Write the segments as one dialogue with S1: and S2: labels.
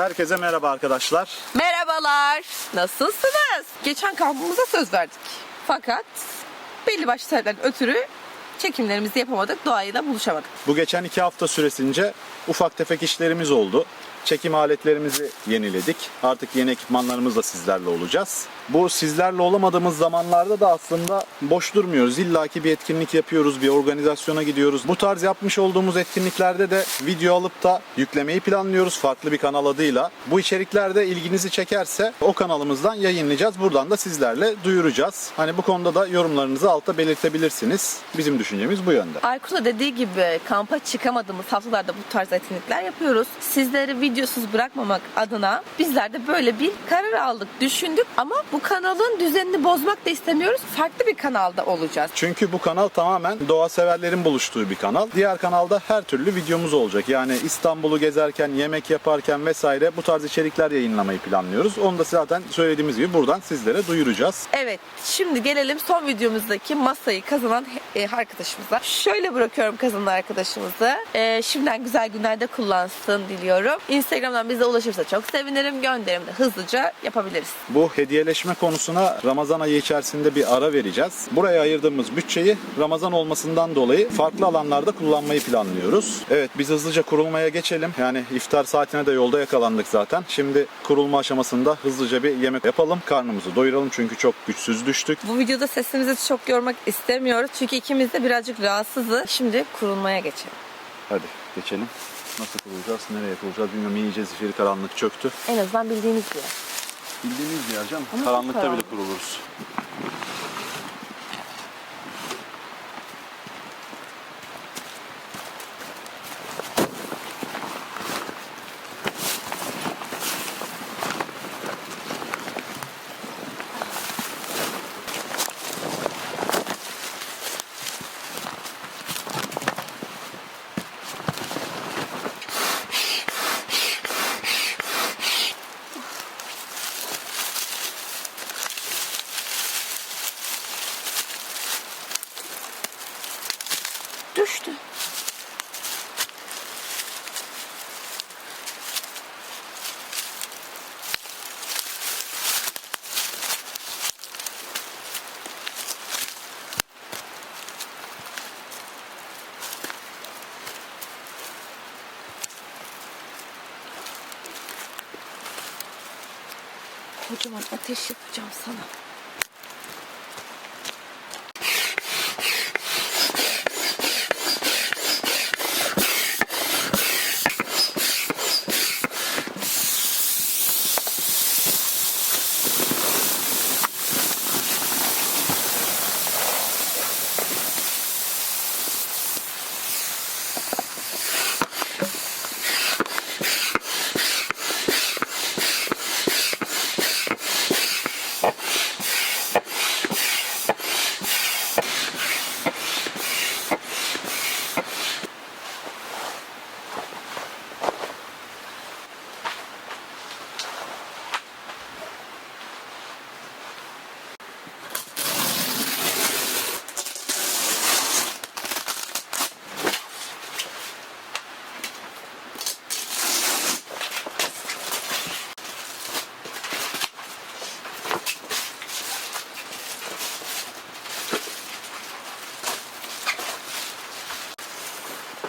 S1: Herkese merhaba arkadaşlar.
S2: Merhabalar. Nasılsınız? Geçen kampımıza söz verdik. Fakat belli başlı sebeplerden ötürü çekimlerimizi yapamadık. Doğayla buluşamadık.
S1: Bu geçen iki hafta süresince ufak tefek işlerimiz oldu. Çekim aletlerimizi yeniledik. Artık yeni ekipmanlarımızla sizlerle olacağız. Bu sizlerle olamadığımız zamanlarda da aslında boş durmuyoruz. İlla ki bir etkinlik yapıyoruz, bir organizasyona gidiyoruz. Bu tarz yapmış olduğumuz etkinliklerde de video alıp da yüklemeyi planlıyoruz farklı bir kanal adıyla. Bu içerikler de ilginizi çekerse o kanalımızdan yayınlayacağız. Buradan da sizlerle duyuracağız. Hani bu konuda da yorumlarınızı altta belirtebilirsiniz. Bizim düşüncemiz bu yönde.
S2: Aykut da dediği gibi kampa çıkamadığımız haftalarda bu tarz etkinlikler yapıyoruz. Sizleri videosuz bırakmamak adına bizler de böyle bir karar aldık, düşündük ama bu kanalın düzenini bozmak da istemiyoruz. Farklı bir kanalda olacağız.
S1: Çünkü bu kanal tamamen doğa severlerin buluştuğu bir kanal. Diğer kanalda her türlü videomuz olacak. Yani İstanbul'u gezerken, yemek yaparken vesaire bu tarz içerikler yayınlamayı planlıyoruz. Onu da zaten söylediğimiz gibi buradan sizlere duyuracağız.
S2: Evet, şimdi gelelim son videomuzdaki masayı kazanan e, arkadaşımıza. Şöyle bırakıyorum kazanan arkadaşımızı. E, şimdiden güzel günlerde kullansın diliyorum. Instagram'dan bize ulaşırsa çok sevinirim. Gönderimi de hızlıca yapabiliriz.
S1: Bu hediyeleşme konusuna Ramazan ayı içerisinde bir ara vereceğiz. Buraya ayırdığımız bütçeyi Ramazan olmasından dolayı farklı alanlarda kullanmayı planlıyoruz. Evet biz hızlıca kurulmaya geçelim. Yani iftar saatine de yolda yakalandık zaten. Şimdi kurulma aşamasında hızlıca bir yemek yapalım. Karnımızı doyuralım çünkü çok güçsüz düştük.
S2: Bu videoda sesimizi çok yormak istemiyoruz. Çünkü ikimiz de birazcık rahatsızız. Şimdi kurulmaya geçelim.
S1: Hadi geçelim. Nasıl kurulacağız, nereye kurulacağız bilmiyorum. İyice zifiri karanlık çöktü.
S2: En azından bildiğimiz bir yer.
S1: Bildiğimiz bir yer canım.
S2: Ama
S1: Karanlıkta bile
S2: karanlık.
S1: kuruluruz.
S2: Düştü. Kocaman ateş yapacağım sana.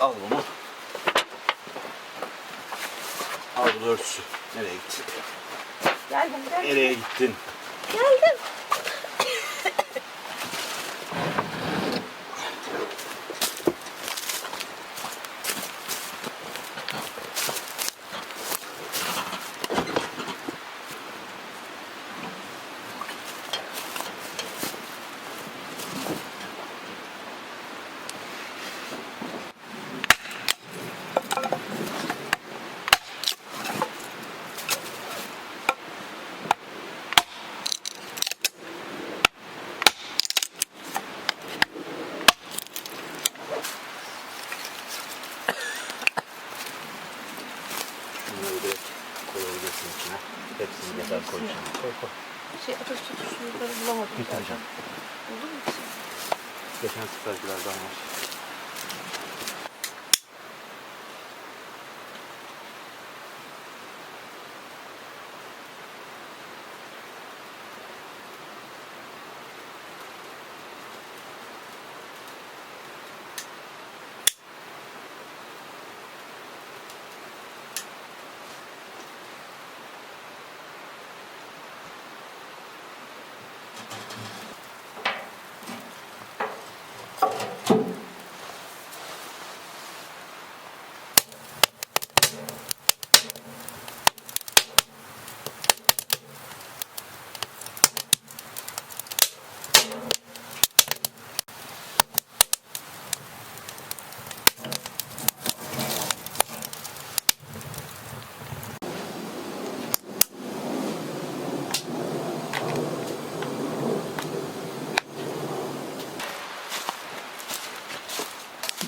S1: Al bunu. Bu örtüsü. Nereye gittin?
S2: Geldim geldim.
S1: Nereye gittin?
S2: Geldim.
S1: Yeter koy. Koy.
S2: Şey ateş tutuşları bulamadım. Olur mu?
S1: Geçen seferkilerden var.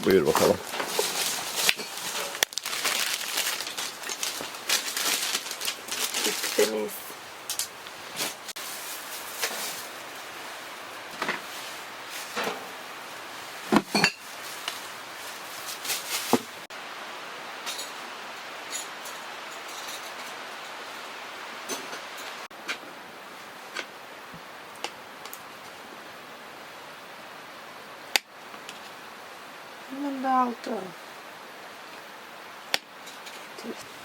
S1: Buyur bakalım.
S2: yaptınız?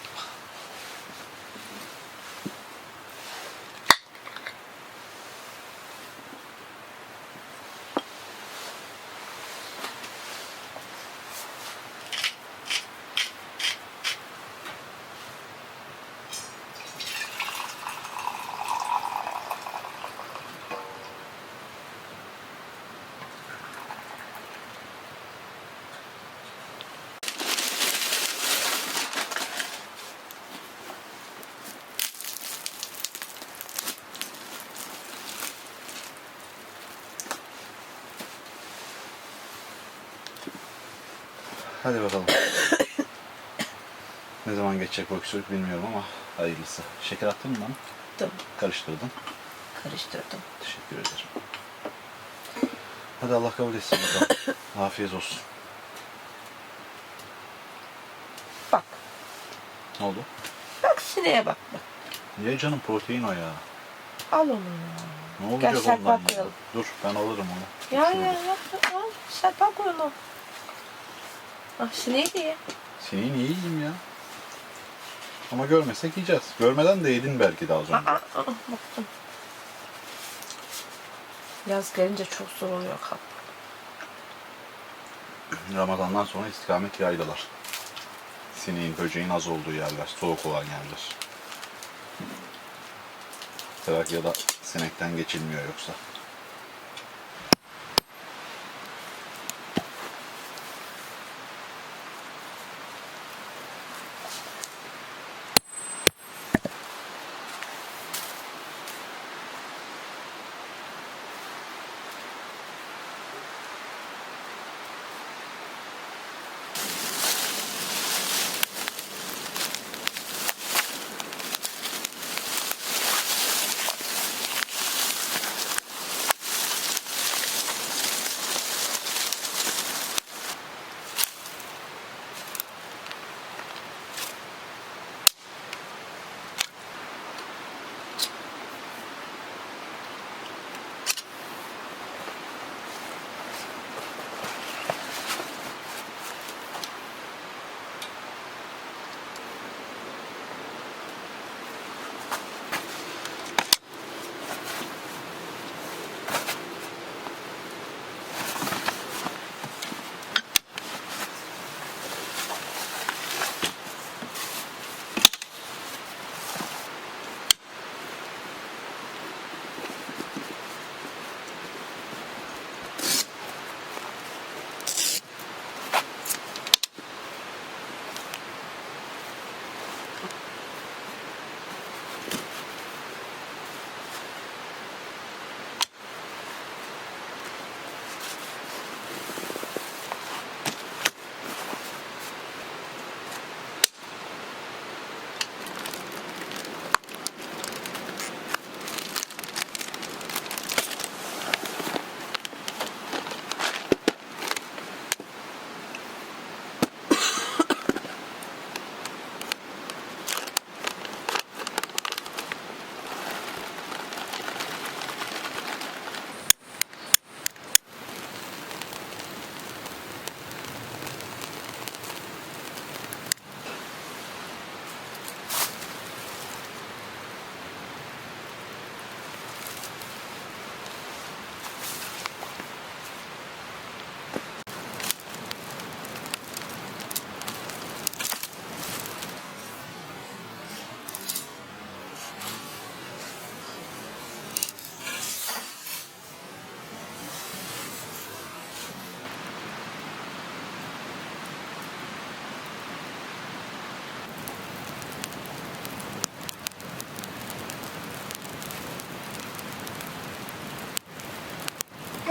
S1: Hadi bakalım. ne zaman geçecek bu öksürük bilmiyorum ama hayırlısı. Şeker attın mı bana?
S2: Attım.
S1: Karıştırdın.
S2: Karıştırdım.
S1: Teşekkür ederim. Hadi Allah kabul etsin bakalım. Afiyet olsun.
S2: Bak.
S1: Ne oldu?
S2: Bak sineğe bak. bak.
S1: Niye canım protein o ya?
S2: Al onu.
S1: Ne olacak
S2: Gel
S1: ondan ya?
S2: koyalım.
S1: Dur ben alırım onu.
S2: Ya ya ya. Al. Serpme koy onu. Ah ye.
S1: Sineği niye yiyeyim ya? Ama görmesek yiyeceğiz. Görmeden de yedin belki daha önce.
S2: Aa, aa, baktım. Yaz gelince çok zor oluyor kalk.
S1: Ramazandan sonra istikamet yaylalar. Sineğin, böceğin az olduğu yerler, soğuk olan yerler. Trakya'da sinekten geçilmiyor yoksa.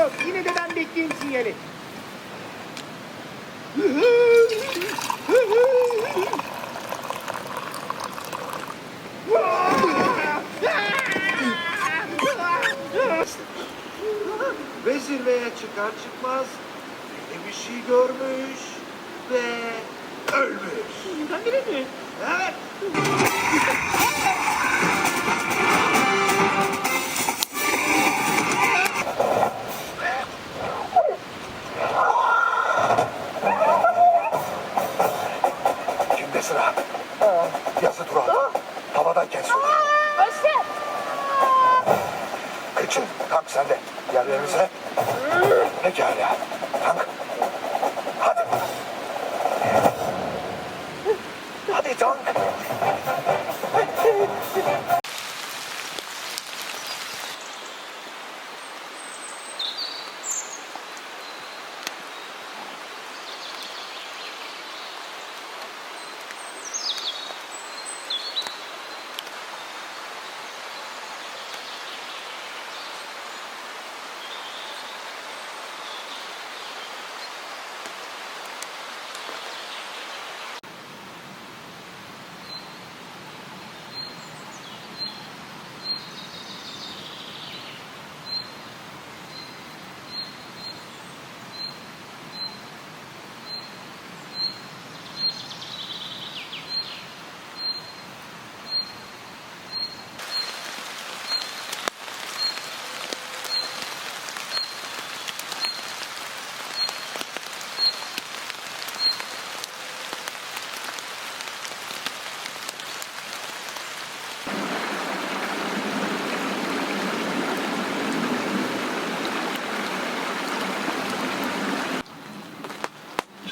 S3: Yok yine de ben bekleyeyim sinyali. Sıra? Yazı Turan. Havadan kes.
S2: Başla.
S3: Kıçın, tank sende. Yerlerinize. Pekala. Tank. Hadi. Hadi tank.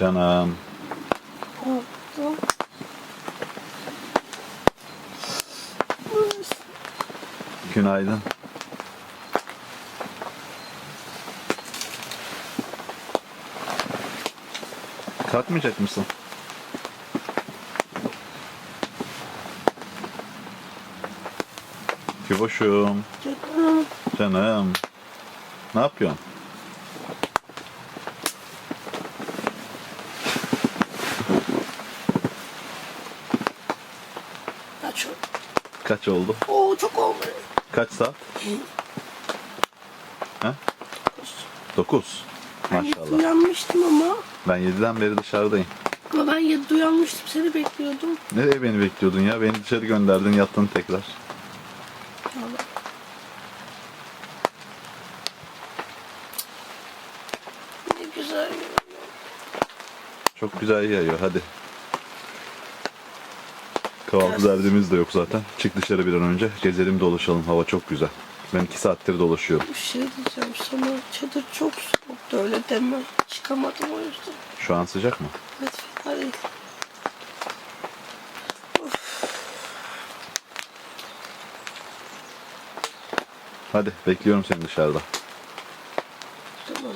S1: Canım. Günaydın. Kalkmayacak mısın? Küboşum. Canım. Ne yapıyorsun?
S4: Kaç oldu?
S1: Kaç oldu?
S4: Oo çok oldu.
S1: Kaç saat? Ha? 9. Maşallah.
S4: Uyanmıştım ama.
S1: Ben 7'den beri dışarıdayım.
S4: Ama ben yedi uyanmıştım seni bekliyordum.
S1: Nereye beni bekliyordun ya? Beni dışarı gönderdin yattın tekrar.
S4: Vallahi. Ne güzel.
S1: Çok güzel yağıyor hadi. Kahvaltı derdimiz de yok zaten. Çık dışarı bir an önce. Gezelim dolaşalım. Hava çok güzel. Ben iki saattir dolaşıyorum.
S4: Bir şey diyeceğim sana. Çadır çok soğuktu öyle deme. Çıkamadım o yüzden.
S1: Şu an sıcak mı?
S4: Evet fena değil.
S1: Hadi bekliyorum seni dışarıda.
S4: Tamam.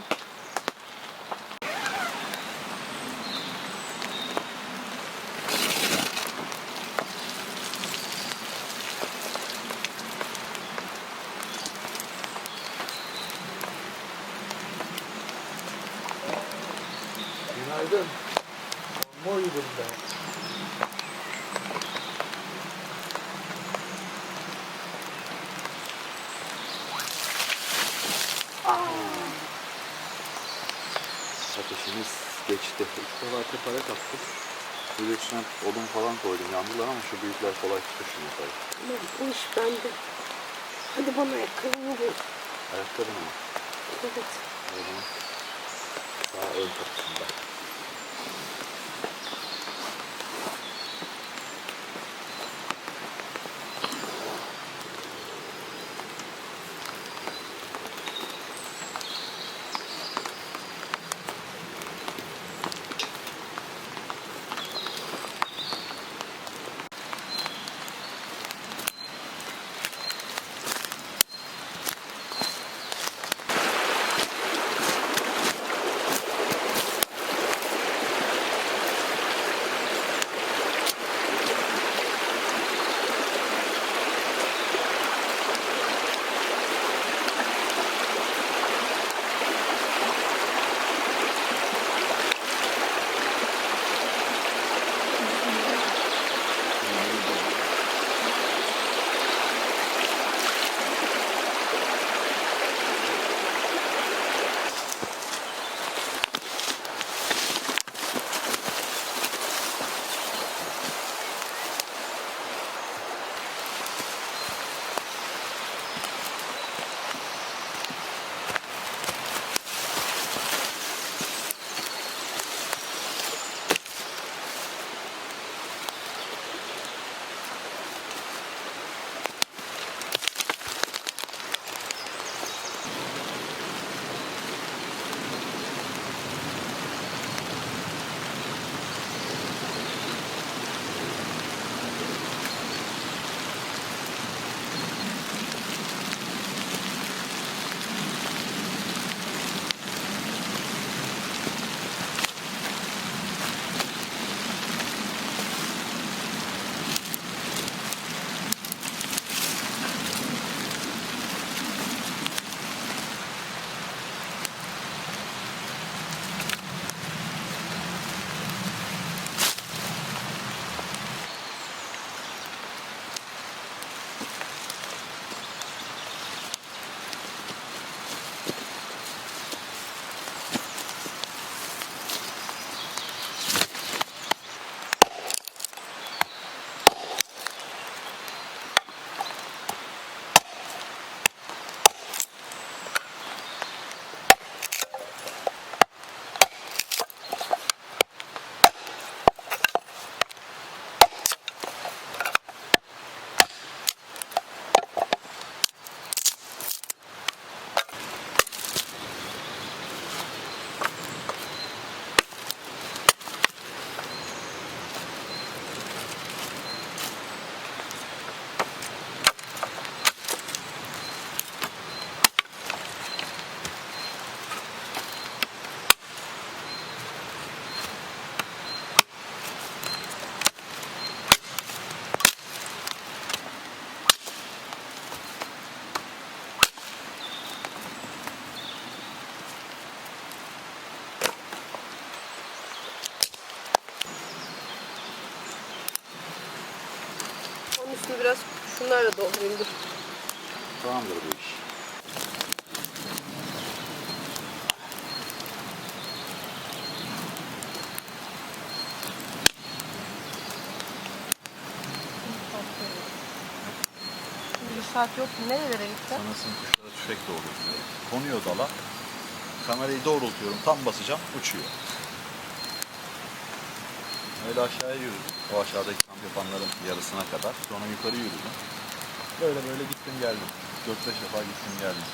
S3: Günaydın. Amma uyudum ben.
S1: Ateşimiz geçti. İlk defa tepeye taktık. Bilirsen odun falan koydum. Yandılar ama şu büyükler kolay tutuşun yukarı.
S4: Tamam bu iş bende. Hadi bana ayakkabımı bul.
S1: Ayakkabı mı?
S4: Evet.
S1: O zaman Sağ ön kapısında.
S2: Biraz şunlarla doldurayım dur.
S1: Tamamdır bu iş.
S2: Bir saat yok. Nerelere gitti?
S1: Sanırsın kuşlara tüfek doğrultuyor. Konuyor dala. Kamerayı doğrultuyorum. Tam basacağım. Uçuyor. Öyle aşağıya yürüdüm. O aşağıdaki kamp yapanların yarısına kadar. Sonra yukarı yürüdüm. Böyle böyle gittim geldim. 4-5 defa gittim geldim.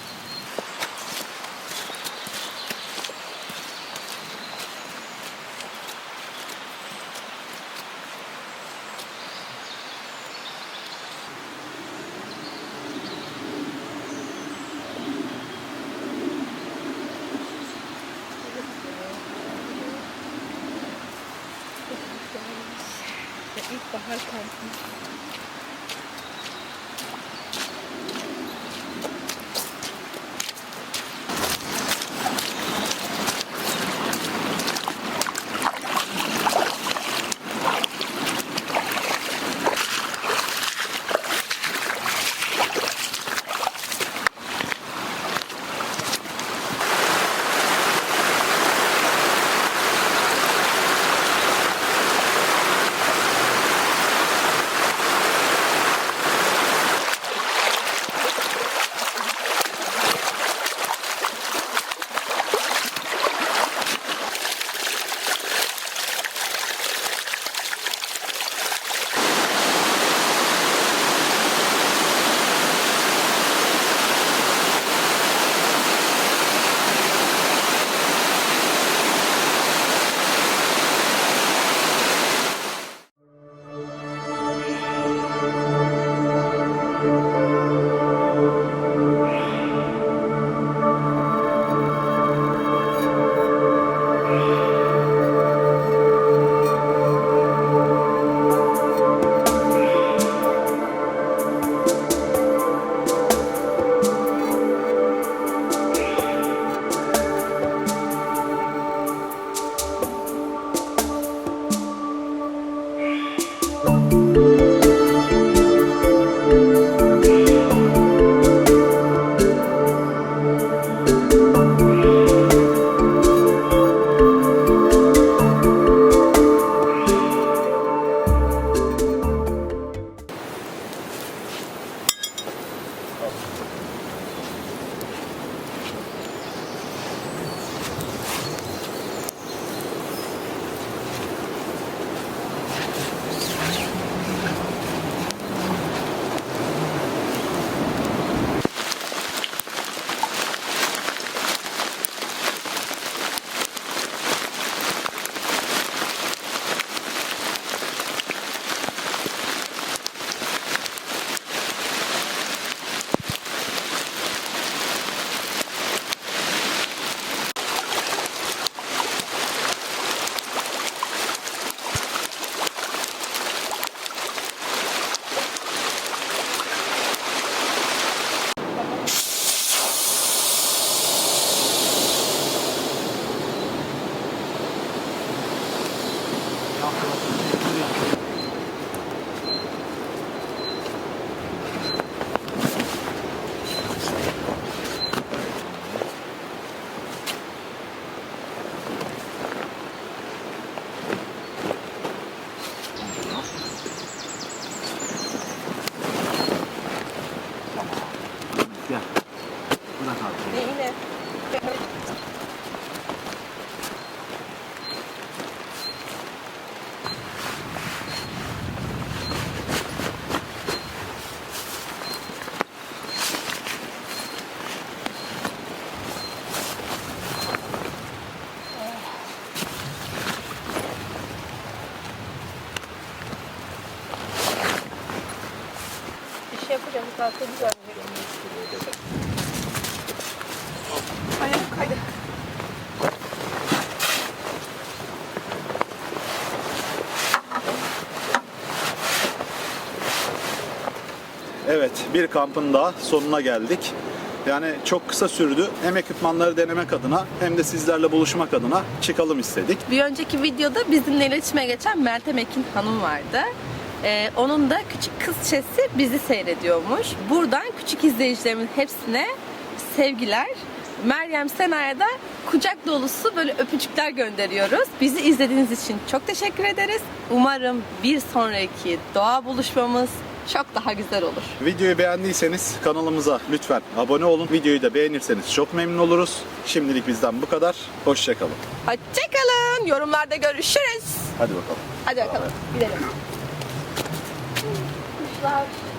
S2: Thank you. Ayağım kaydı.
S1: Evet, bir kampın daha sonuna geldik. Yani çok kısa sürdü. Hem ekipmanları denemek adına hem de sizlerle buluşmak adına çıkalım istedik.
S2: Bir önceki videoda bizimle iletişime geçen Meltem Ekin Hanım vardı. Ee, onun da küçük kız çesi bizi seyrediyormuş. Buradan küçük izleyicilerimin hepsine sevgiler. Meryem Sena'ya da kucak dolusu böyle öpücükler gönderiyoruz. Bizi izlediğiniz için çok teşekkür ederiz. Umarım bir sonraki doğa buluşmamız çok daha güzel olur.
S1: Videoyu beğendiyseniz kanalımıza lütfen abone olun. Videoyu da beğenirseniz çok memnun oluruz. Şimdilik bizden bu kadar. Hoşçakalın.
S2: Hoşçakalın. Yorumlarda görüşürüz.
S1: Hadi bakalım.
S2: Hadi bakalım gidelim. Love.